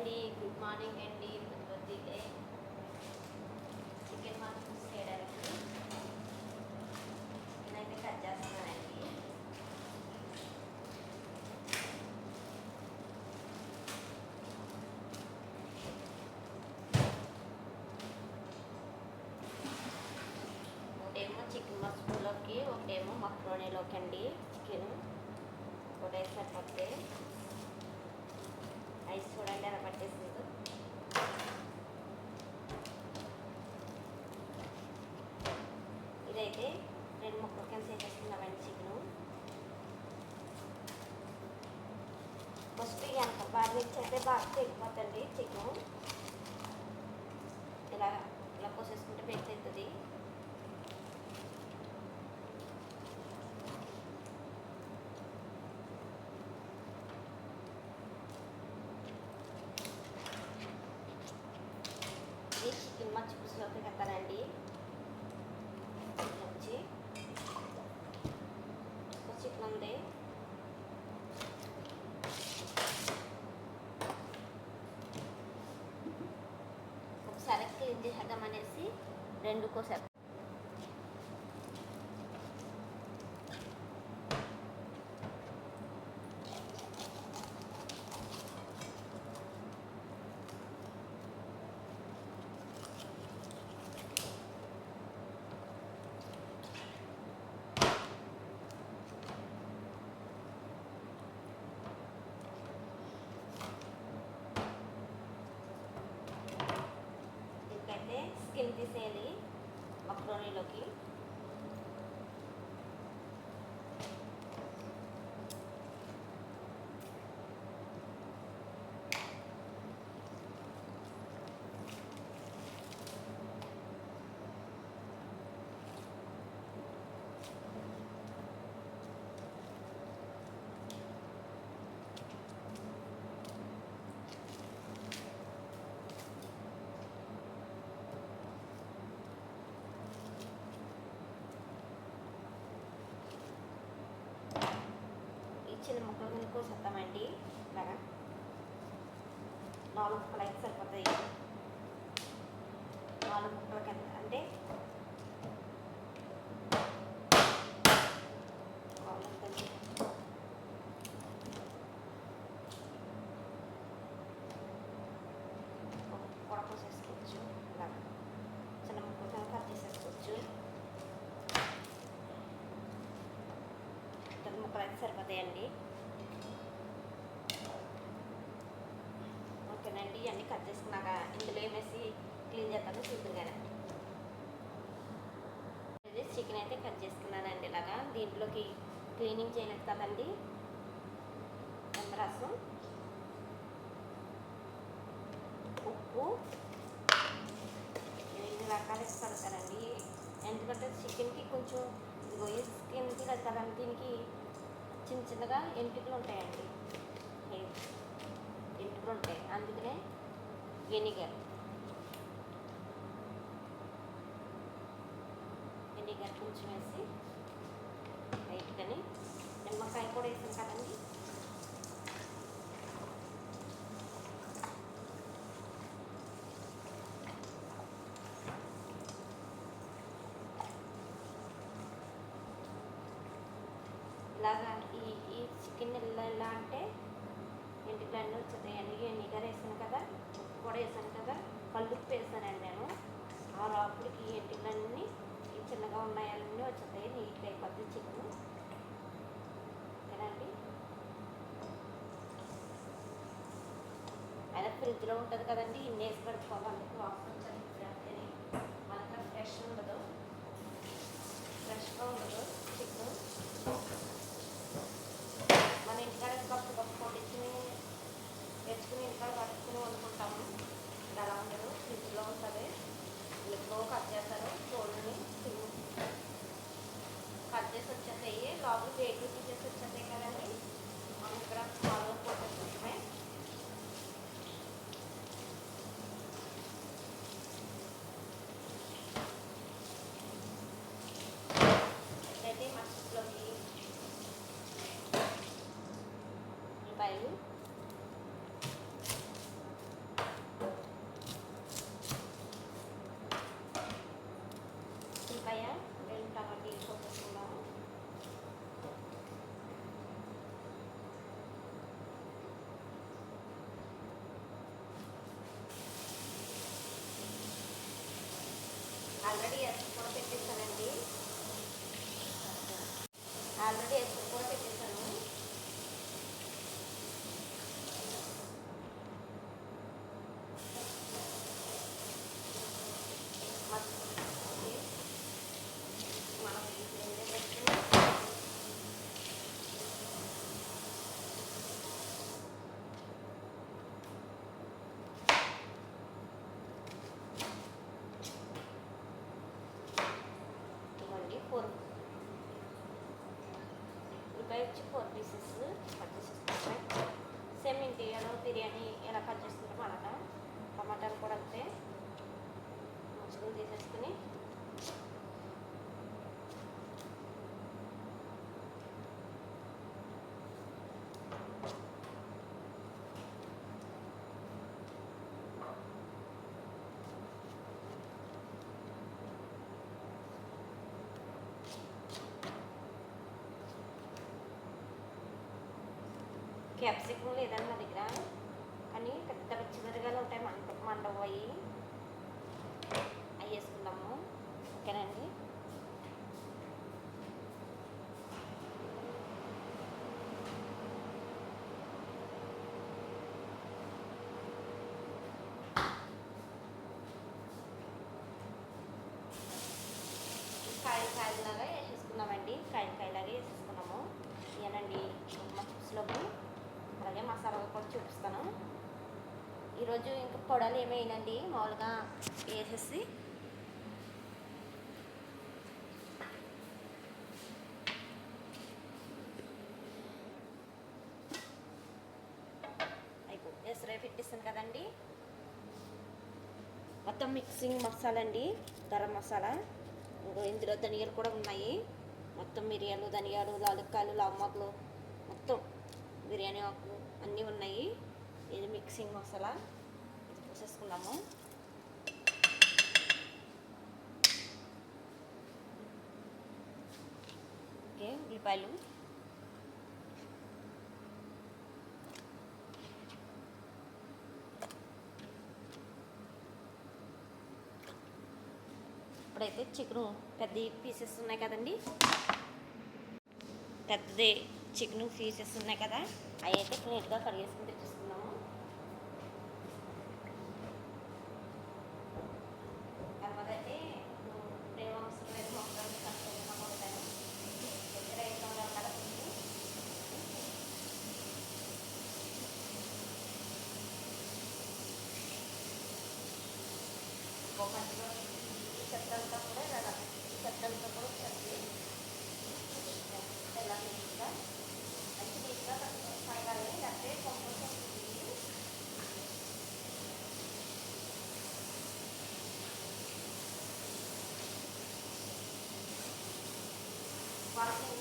అండి good morning అండి పొద్దున్నే చికెన్ మటన్ చేయడానికి నేనైతే కట్ చేస్తున్నానండి ఒకటేమో చికెన్ మసాలాలోకి ఒకటేమో మక్రోనీలోకి అండి చికెన్ ఒకటే సరిపోతే ఐస్ చూడండి ఎలా పట్టేసిందో ఇదైతే రెండు ముక్కలు కింద చేసేసుకున్నామండి చికెను. ఫస్ట్ ఎంత బాగా మిక్స్ అయితే బాగా తెగిపోతుంది చికెన్. ఇలా ఇలా కోసేసుకుంటే మిక్స్ అవుతుంది ఒకసారి క్లీన్ చేసేద్దాం అనేసి రెండు కోసారు Disneyland ముక్కలు కింద ఇలాగా. నాలుగు ముక్కలు అయితే సరిపోతాయి. నాలుగు ముక్కల కింద అంటే బాగుంటుంది. ఒక కూడా కోసేసుకోవచ్చు ఇలాగా. చిన్న ముక్కలు కింద కట్ చేసేసుకోవచ్చు పెద్ద ముక్కలు అయితే సరిపోతాయండి. రెడీ అన్నీ కట్ చేసుకున్నాక ఇందులో ఏమేసి క్లీన్ చేస్తాను చూద్దాం ఇది చికెన్ అయితే కట్ చేసుకున్నానండి ఇలాగా. దీంట్లోకి క్లీనింగ్ చేయలేదు కదండి. రసం? ఉప్పు. ఎన్ని రకాలు ఇస్తారండి ఎందుకంటే చికెన్కి కొంచెం గొయ్యి స్కిన్కి కదండి. దీనికి చిన్న చిన్నగా ఎంపికలు ఉంటాయండి. ఉంటాయి. అందుకనే వెనిగర్ వెనిగర్ కొంచెం వేసి? లైట్గాని నిమ్మకాయ కూడా వేసాం కదండి. ఇలాగా ఈ ఈ చికెన్ ఇలా ఇలా అంటే ఇంటికి అన్నీ వచ్చేస్తాయండి ఎన్నిగారు వేసాను కదా ఉప్పు కూడా వేసాను కదా కల్లుప్పు వేసానండి నేను. ఆ లోపలికి ఈ చిన్నగా ఉన్నాయన్నీ వచ్చేస్తాయి నీట్గా అయిపోద్ది చికెన్ ఓకేనండి అయినా ఫ్రిడ్జ్లో ఉంటుంది కదండి ఇన్ని వేసి పెట్టుకోవాలి. వాసన వచ్చేది మనకు ఫ్రెష్ ఉండదు. ఫ్రెష్గా ఉండదు చికెన్ మన ఇంటికాడ కప్పు కప్పు తెచ్చుకుని ఇంటికాడ కట్టుకుని వండుకుంటాము. ఇది అలా ఉండదు. ఫ్రిడ్జ్లో ఉంటుంది. ఎప్పుడో కట్ చేస్తారు. చూడండి కట్ చేసి వచ్చేసాయి. లోపల వేడి తీసేసి వచ్చేసాయి కదండి. మనం ఇక్కడ పాలు పోసేసుకుంటామే ఇదైతే మచ్చిలోకి ఉల్లిపాయలు ఆల్రెడీ ఎసురు కూడా పెట్టేశానండి ఆల్రెడీ ఎసురు కూడా పెట్టేశాను మస్- ఇది మనం ఈ గిన్నె పెట్టుకుని ఇవ్వండి ఫోర్ ఉల్లిపాయ వచ్చి ఫోర్ పీసెస్ కట్ చేసేసుకుంటాయి సేమ్ ఇంటిలో బిర్యానీ ఎలా కట్ చేసుకుంటామో అలాగా టమాటాలు కూడా అంతే మంచిగా తీసేసుకుని క్యాప్సికం లేదండి నా దగ్గర. కానీ పెద్ద చిన్నదిగానే ఉంటాయి మంట మండవు అవి అవి వేసుకుందాము. ఓకేనండి కాయలు కాయలు వేసేసుకుందామండి కాయలు కాయలాగా వేసేసుకున్నాము ఇవనండి మా చిప్స్లోకి అలాగే మసాలాలు కూడా చూపిస్తాను. ఈరోజు ఇంకా పొడలు ఏమైనాయండి మామూలుగా వేసేసి అయిపో ఎసరే పెట్టేస్తాను కదండి. మొత్తం మిక్సింగ్ మసాలా అండి గరం మసాలా. ఇంకో ఇందులో ధనియాలు కూడా ఉన్నాయి. మొత్తం మిరియాలు ధనియాలు లాలుక్కాయలు లమ్మకులు మొత్తం బిర్యానీ ఆకు అన్నీ ఉన్నాయి. ఇది మిక్సింగ్ మసాలా. ఇది పోసేసుకున్నాము ఓకే ఉల్లిపాయలు. ఇప్పుడైతే చికెను పెద్ద పీసెస్ ఉన్నాయి కదండి. పెద్దది చికెన్ పీసెస్ ఉన్నాయి కదా అవి అయితే నీట్గా కడిగేసుకుని తెచ్చేసుకున్నాము తర్వాత అయితే ప్రేమ అవసరం లేదు మొక్కలు కష్టంగా ఉంటాను దగ్గర అయితే ఉండాలి కదా కొంచెం. ఒక మధ్యలో ఈ చెత్తంతా కూడా ఇలా ఈ చెత్తంతా కూడా వచ్చేసి ఎలా నీట్గా మంచి నీట్గా కడగాలి లేకపోతే కంపోస్ట్ వస్తుంది వాళ్ళకి ఇంట్లో ఇలాగ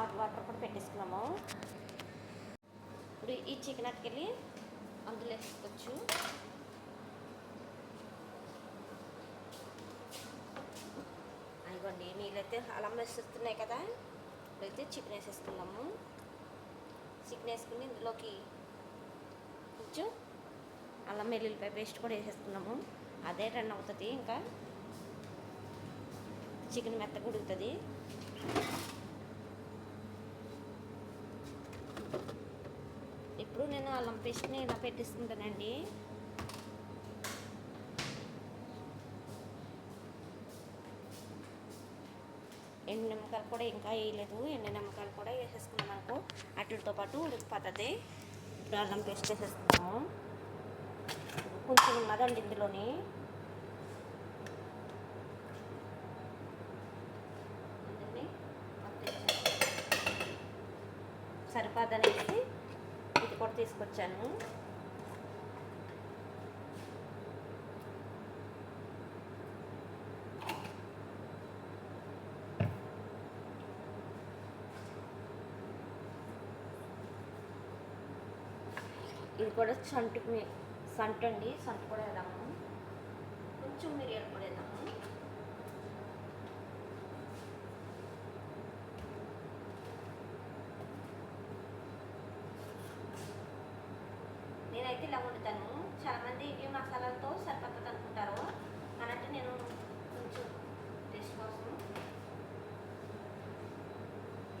హాట్ వాటర్ కూడా పెట్టేసుకున్నాము. ఇప్పుడు ఈ చికెన్ అటుకెళ్ళి అందులో వేసుకోవచ్చు. అదిగోండి నీళ్ళైతే అలం వేసేస్తున్నాయి కదా. ఇప్పుడైతే చికెన్ వేసేసుకున్నాము చికెన్ వేసుకుని ఇందులోకి కొంచెం అల్లం వెల్లుల్లిపాయ పేస్ట్ కూడా వేసేసుకున్నాము అదే రన్ అవుతుంది ఇంకా చికెన్ మెత్తగా ఉడుకుతుంది ఇప్పుడు నేను అల్లం పేస్ట్ని ఇలా పెట్టేసుకుంటానండి ఎండు నిమ్మకాయలు కూడా ఇంకా వేయలేదు. ఎండు నిమ్మకాయలు కూడా వేసేసుకున్నాం అనుకో అట్లతో పాటు ఉడికిపోతుంది ఇప్పుడు అల్లం పేస్ట్ వేసేసుకున్నాము కొంచెం ఉన్నదండి ఇందులోని అందుకని సరిపాదనేసి ఇది కూడా తీసుకొచ్చాను. ఇది కూడా సంటు మీ- సంటు అండి సంటు కూడా వేద్దాము కొంచెం మిరియాలు కూడా వేద్దాము అయితే ఇలా వండుతాను. చాలామంది ఇవి మసాలాలతో సరిపోతుంది అనుకుంటారు. అన్నట్టు నేను కొంచెం టేస్ట్ కోసం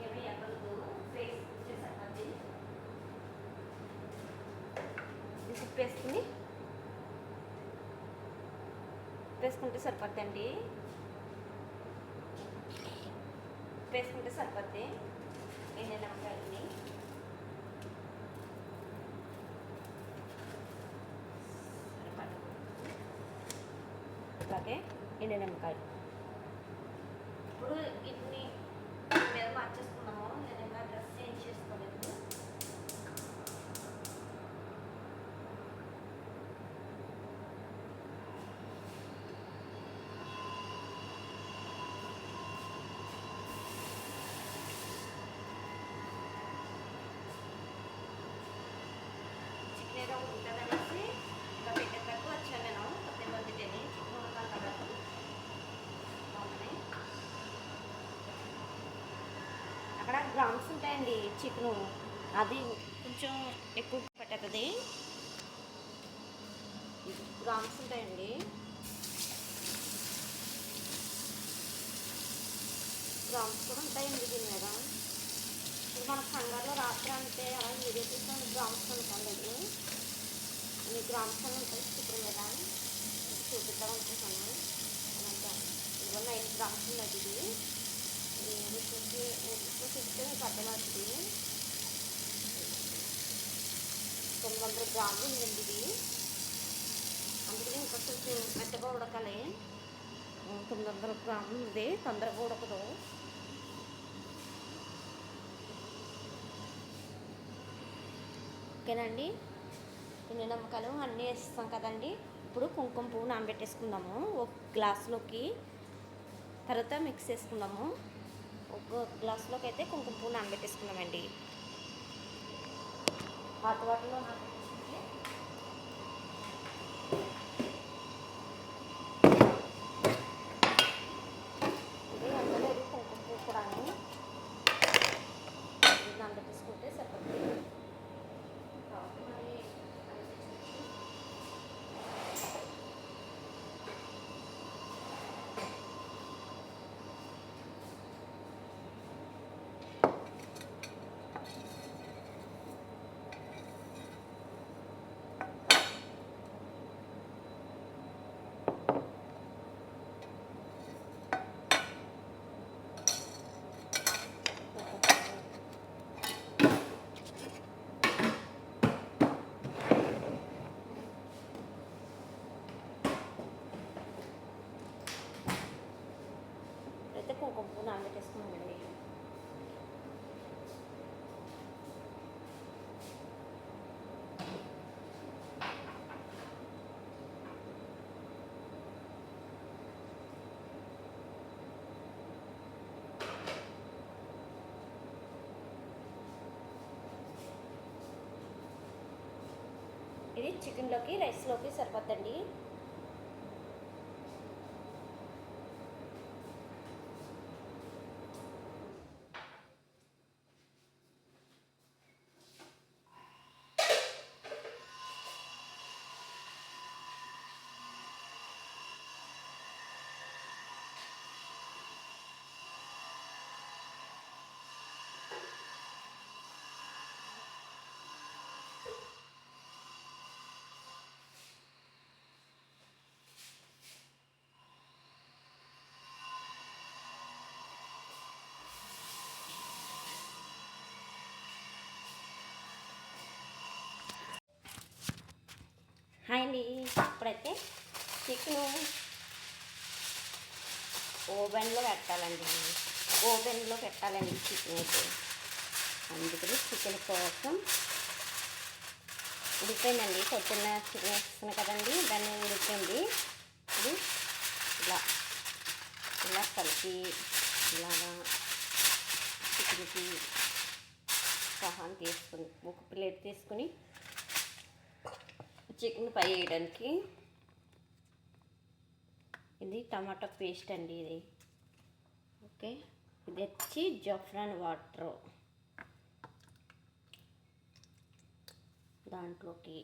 ఏమి ఎక్కదు. ఫేస్ చేసాను ఉప్పు వేసుకుని వేసుకుంటే సరిపోద్దండి. వేసుకుంటే సరిపోద్ది. ఎన్ని నమ్మకాయలని అలాగే ఎండు నిమ్మకాయలు. ఇప్పుడు వీటిని దీని మీద మార్చేసుకున్నాము నేను ఇంకా డ్రెస్ చేంజ్ చేసుకోలేదు. చికెన్ ఏదో ఉంటుందని ఇంకా పెట్టేటట్టు వచ్చాను నేను కొద్దిగా వండితేనే చికెన్ ఉడకాలి కదా బాగున్నాయి అక్కడ గ్రామ్స్ ఉంటాయండి చికెను. అది కొంచెం ఎక్కువ పట్టేస్తుంది గ్రామ్స్ ఉంటాయండి. గ్రామ్స్ కూడా ఉంటాయండి దీని మీద. ఇది మన కంగారులో రాత్రి అంటే అలా మీడియా గ్రామ్స్ అనుకోండి ఇది. అన్ని గ్రామ్స్ అని ఉంటాయి చికెన్ మీద. చూపిద్దాం అనుకుంటున్నాను. ఇవన్నీ ఇదిగో గ్రామ్స్ ఉన్నది ఇది. ఇది వచ్చేసి చూపిస్తే తొమ్మిది వందల గ్రాములు ఉందండి ఇది అందుకని ఇంకా కొంచెం మెత్తగా ఉడకాలి తొమ్మిది వందల గ్రాములు ఉంది తొందరగా ఉడకదు ఓకేనండి. కొన్ని నమ్మకాలు అన్నీ వేస్తాం కదండి. ఇప్పుడు కుంకుమ పువ్వు నానబెట్టేసుకుందాము. ఒక గ్లాసులోకి తర్వాత మిక్స్ చేసుకుందాము. ఒక గ్లాస్లోకి అయితే కుంకుమ పువ్వు నానబెట్టేసుకున్నామండి హాట్ వాటర్లో నానబెట్టేసుకుంటే ఇది అందలేదు కుంకుమ పువ్వు కూడా నానబెట్టేసుకుంటే సరిపోతుంది కాబట్టి మరి ఆలోచించవచ్చు. అయితే కుంకుమ పువ్వు నానబెట్టేసుకున్నామండి ఇది చికెన్లోకి రైస్లోకి సరిపోద్దండి. అండి ఇప్పుడైతే చికెను ఓవెన్లో పెట్టాలండి. ఓవెన్లో పెట్టాలండి చికెన్ అయితే. అందుకని చికెన్ కోసం ఉడిపోయిందండి పొద్దున్న చికెన్ వేస్తున్నాను కదండి దాన్ని ఉడిపోయింది ఇది ఇలా ఇలా కలిపి ఇలాగా చికెన్కి సహాన్ తీసుకుని ఒక ప్లేట్ తీసుకుని చికెన్ ఫ్రై చేయడానికి. ఇది టమాటా పేస్ట్ అండి ఇది. ఓకే. ఇది వచ్చి జఫ్రాన్ వాటర్. దాంట్లోకి.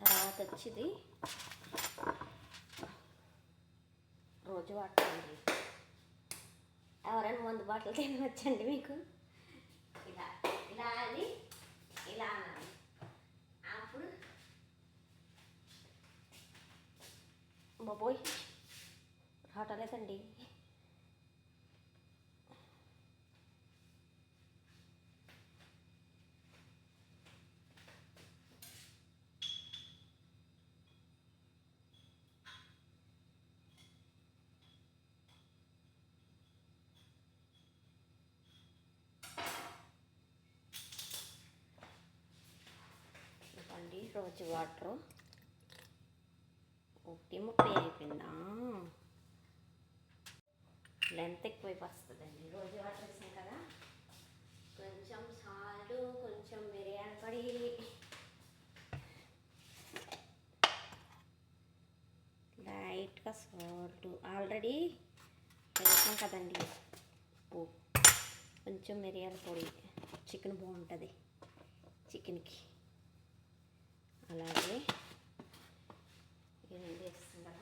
తర్వాత వచ్చి ఇది రోజు వాటర్ అండి. ఎవరైనా ముందు బాటలు తినవచ్చండి మీకు? ఇలా ఇలా అని ఇలా అనాలి బాబోయ్ రావటలేదండి. ఇవ్వండి రోజు వాటర్. ఒకటి ముప్పై అయిపోయిందా లెంత్ ఎక్కువైపు వస్తుందండి రోజు వాటేసాం కదా? కొంచెం సాల్ట్ కొంచెం మిరియాల పొడి. లైట్గా సాల్ట్. ఆల్రెడీ వేసాం కదండి. ఉప్పు. కొంచెం మిరియాల పొడి. చికెన్ బాగుంటుంది. చికెన్కి అలాగే ఏం చేస్తుందా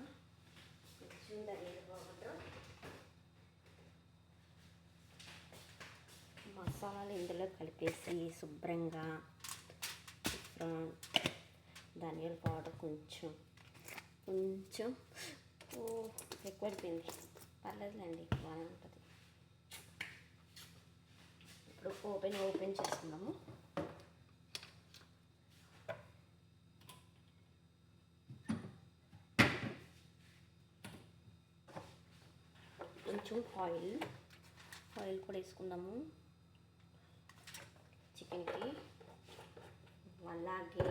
కొంచెం ధనియాల పౌడర్ మసాలాలు ఇందులో కలిపేసి శుభ్రంగా ధనియాల పౌడర్ కొంచెం కొంచెం ఎక్కువ అయిపోయింది పర్లేదులేండి బాగానే ఉంటుంది. ఇప్పుడు ఓపెన్ ఓపెన్ చేసుకున్నాము కొంచెం ఆయిల్ ఆయిల్ కూడా వేసుకుందాము. చికెన్కి అలాగే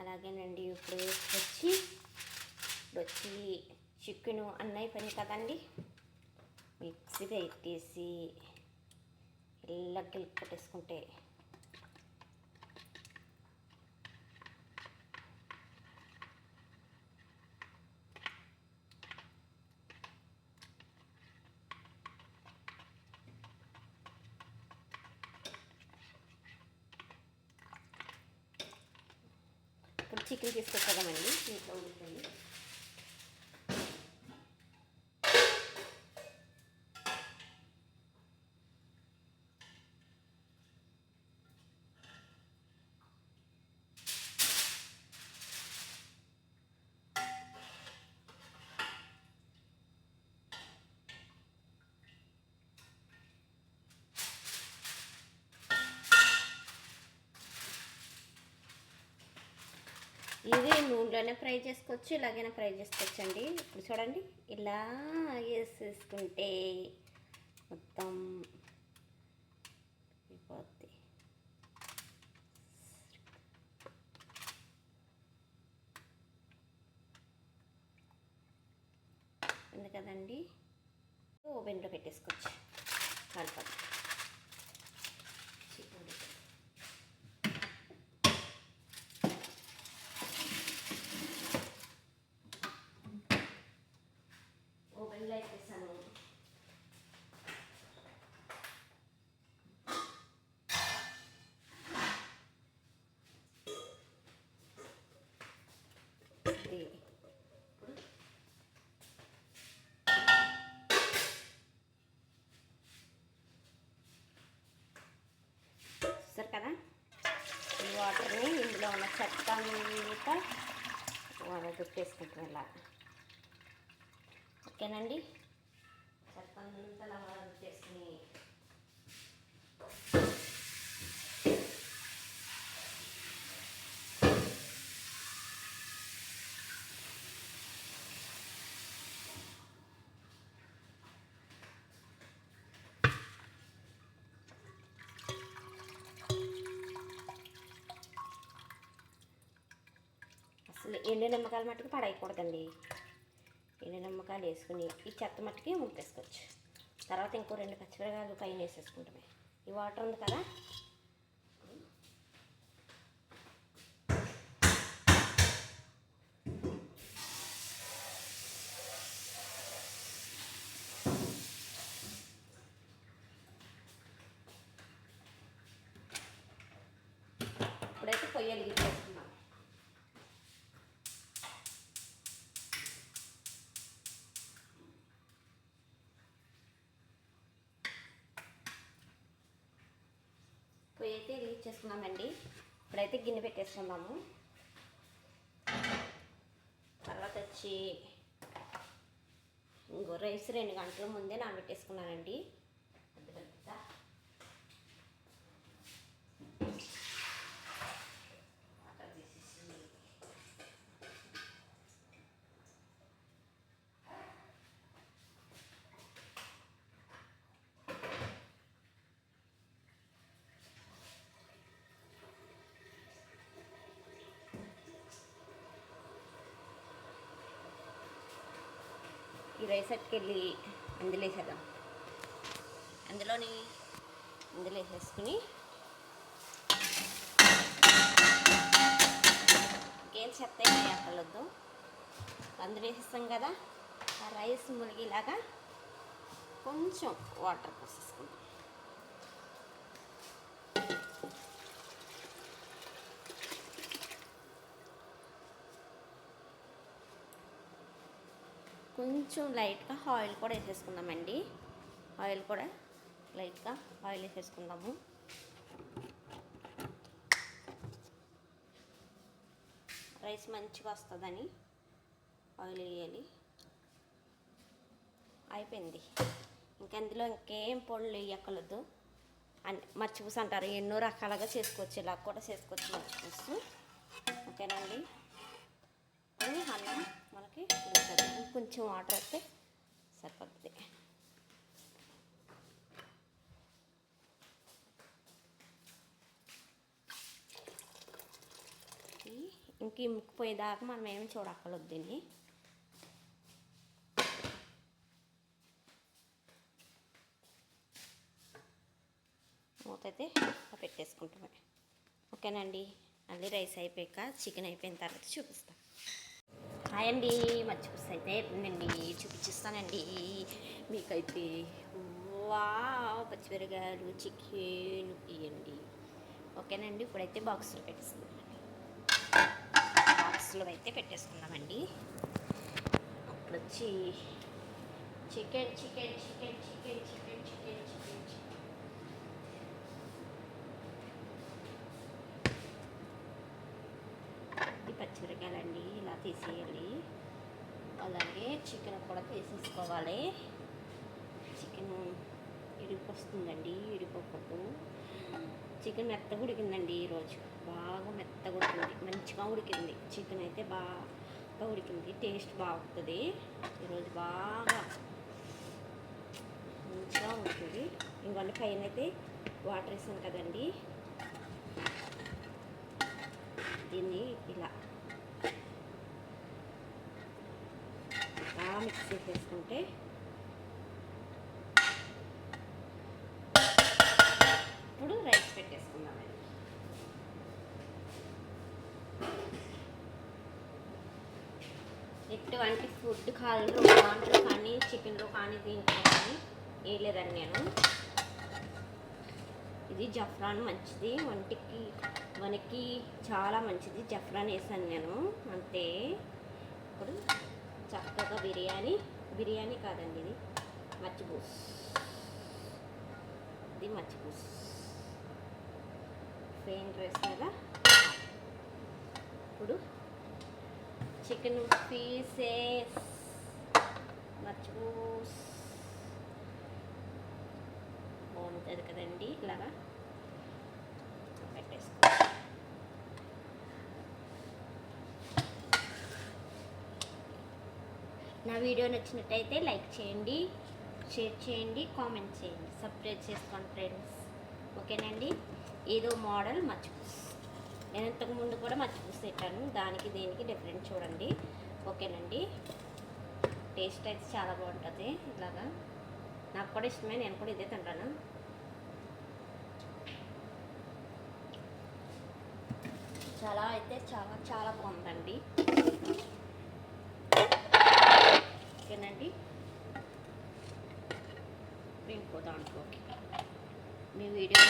అలాగేనండి ఇప్పుడు వచ్చి ఇప్పుడు వచ్చి చికెన్ అన్నయ్య పని కదండి. మిక్సీ పెట్టేసి ఇలా పెట్టేసుకుంటే చికెన్ తీసుకొచ్చేద్దామండి. ఇంట్లో ఉంటుంది నూనెలోనే ఫ్రై చేసుకోవచ్చు ఇలాగైనా ఫ్రై చేసుకోవచ్చు అండి ఇప్పుడు చూడండి ఇలా వేసేసుకుంటే మొత్తం అయిపోద్ది. ఉంది కదండి? ఓవెన్లో పెట్టేసుకోవచ్చు. కలపదు ఈ ఇందులో ఉన్న చెత్త అంతా వడగొట్టేసుకుంటాం ఇలా ఓకేనండి? చెత్త అంతా అలా ఎండు నిమ్మకాయలు మట్టుకు పడేయకూడదండి. ఎండు నిమ్మకాయలు వేసుకుని ఈ చెత్త మట్టుకి ముంపేసుకోవచ్చు తర్వాత ఇంకో రెండు పచ్చిమిరకాయలు పైన వేసేసుకుంటామే. ఈ వాటర్ ఉంది కదా? అయితే రీచ్ చేసుకున్నామండి ఇప్పుడైతే గిన్నె పెట్టేసుకుందాము. తర్వాత వచ్చి ఇంకో రైస్ రెండు గంటల ముందే నానబెట్టేసుకున్నానండి పెద్ద పెద్ద వాటర్ తీసేసి ఈ రైస్ అట్టుకెళ్ళి అందులో వేసేద్దాం అందులోని అందులో వేసేసుకుని ఇంకేం చెత్త వేయక్కర్లేదు అందులో వేసేస్తాం కదా ఆ రైస్ మునిగేలాగా కొంచెం వాటర్ పోసేసుకుంటాం కొంచెం లైట్గా ఆయిల్ కూడా వేసేసుకుందామండి. ఆయిల్ కూడా లైట్గా ఆయిల్ వేసేసుకుందాము. రైస్ మంచిగా వస్తుందని ఆయిల్ వేయాలి. అయిపోయింది. ఇంకా అందులో ఇంకేం పొడులు వేయక్కర్లేదు. అని మర్చిపూస అంటారు ఎన్నో రకాలుగా చేసుకోవచ్చు ఇలా కూడా చేసుకోవచ్చు మర్చిపూసు. ఓకేనండి అది అన్నం. మనకి కొంచెం వాటర్ వేస్తే సరిపోతుంది ఇంక ఈ మనం ఏమి చూడక్కర్లేదు దీన్ని. మూత అయితే పెట్టేసుకుంటామే. ఓకేనండి. మళ్ళీ రైస్ అయిపోయాక చికెన్ అయిపోయిన తర్వాత చూపిస్తాను హాయ్ అండి. మర్చిపోతే అయితే అయిపోయిందండి చూపించిస్తానండి. మీకైతే వా పచ్చిమిరగాయలు చికెన్ ఇవ్వండి ఓకేనండి ఇప్పుడైతే బాక్స్లో పెట్టేసుకుందామండి. బాక్స్లో అయితే పెట్టేసుకుందామండి. అప్పుడు వచ్చి chicken chicken chicken chicken chicken chicken chicken chicken ఈ పచ్చిమిరకాయలండి ఇలా తీసేయాలి. అలాగే చికెన్ కూడా తీసేసుకోవాలి. చికెన్ ఇడిపోస్తుందండి ఇడిపోకూడదు. చికెన్ మెత్తగా ఉడికిందండి ఈరోజు. బాగా మెత్తగా ఉడికింది మంచిగా ఉడికింది. చికెన్ అయితే బాగా ఉడికింది టేస్ట్ బాగుంటుంది. ఈరోజు బాగా మంచిగా ఉంటుంది ఇంకొండ పైన అయితే వాటర్ వేసాను కదండి. దీన్ని ఇలా బాగా మిక్స్ చేసేసుకుంటే ఇప్పుడు రైస్ పెట్టేసుకుందామండి ఎటువంటి ఫుడ్ కాలంలో దాంట్లో కానీ చికెన్లో కానీ దీంట్లో కానీ వేయలేదండి నేను. ఇది జఫ్రాన్ మంచిది. వంటికి మనకి చాలా మంచిది. జఫ్రాన్ వేసాను నేను. అంతే. ఇప్పుడు చక్కగా బిర్యానీ బిర్యానీ కాదండి ఇది. మచ్చిపూస్. ఇది మచ్చిపూస్. రైస్ వేసాక ఇప్పుడు చికెన్ పీసెస్. మచ్చిపూస్. బాగుంటుంది కదండి ఇలాగా. పెట్టేసుకో. నా వీడియో నచ్చినట్టయితే లైక్ చేయండి షేర్ చేయండి కామెంట్ చేయండి. సబ్స్క్రైబ్ చేసుకోండి ఫ్రెండ్స్. ఓకేనండి? ఏదో మోడల్ మర్చిపో నేను ఇంతకుముందు కూడా మర్చిపూసి పెట్టాను దానికి దీనికి డిఫరెంట్ చూడండి. ఓకేనండి? టేస్ట్ అయితే చాలా బాగుంటుంది ఇలాగా. నాకు కూడా ఇష్టమే నేను కూడా ఇదే తింటాను. చాలా అయితే చాలా చాలా బాగుందండి. వేసానండి ఇంకో దాంట్లోకి మీ వీడియో